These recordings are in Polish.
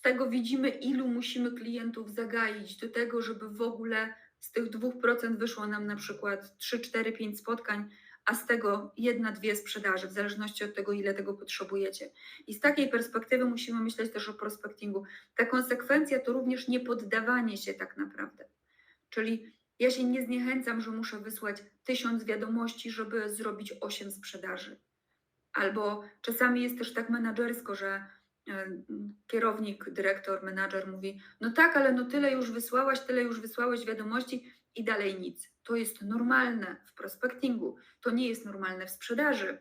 z tego widzimy, ilu musimy klientów zagaić do tego, żeby w ogóle z tych 2% wyszło nam na przykład 3, 4, 5 spotkań, a z tego jedna, dwie sprzedaży, w zależności od tego, ile tego potrzebujecie. I z takiej perspektywy musimy myśleć też o prospectingu. Ta konsekwencja to również nie poddawanie się tak naprawdę. Czyli ja się nie zniechęcam, że muszę wysłać tysiąc wiadomości, żeby zrobić 8 sprzedaży. Albo czasami jest też tak menadżersko, że kierownik, dyrektor, menadżer mówi: No tak, ale no tyle już wysłałaś, tyle już wysłałeś wiadomości i dalej nic. To jest normalne w prospectingu, to nie jest normalne w sprzedaży,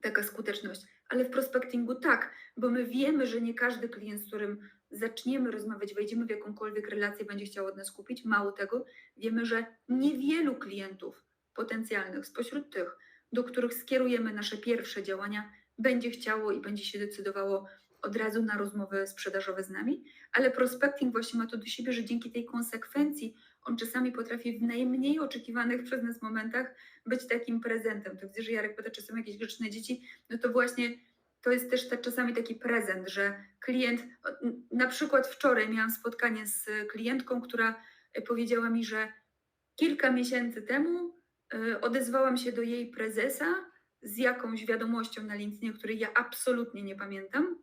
taka skuteczność, ale w prospectingu tak, bo my wiemy, że nie każdy klient, z którym zaczniemy rozmawiać, wejdziemy w jakąkolwiek relację, będzie chciał od nas kupić. Mało tego, wiemy, że niewielu klientów potencjalnych spośród tych, do których skierujemy nasze pierwsze działania, będzie chciało i będzie się decydowało od razu na rozmowy sprzedażowe z nami, ale prospecting właśnie ma to do siebie, że dzięki tej konsekwencji on czasami potrafi w najmniej oczekiwanych przez nas momentach być takim prezentem. To widzę, że Jarek pyta, czy jakieś grzeczne dzieci, no to właśnie to jest też ta, czasami taki prezent, że klient, na przykład wczoraj miałam spotkanie z klientką, która e, powiedziała mi, że kilka miesięcy temu y, odezwałam się do jej prezesa z jakąś wiadomością na LinkedInie, której ja absolutnie nie pamiętam,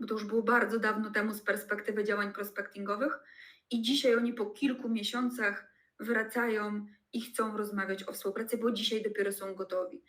bo to już było bardzo dawno temu z perspektywy działań prospectingowych i dzisiaj oni po kilku miesiącach wracają i chcą rozmawiać o współpracy, bo dzisiaj dopiero są gotowi.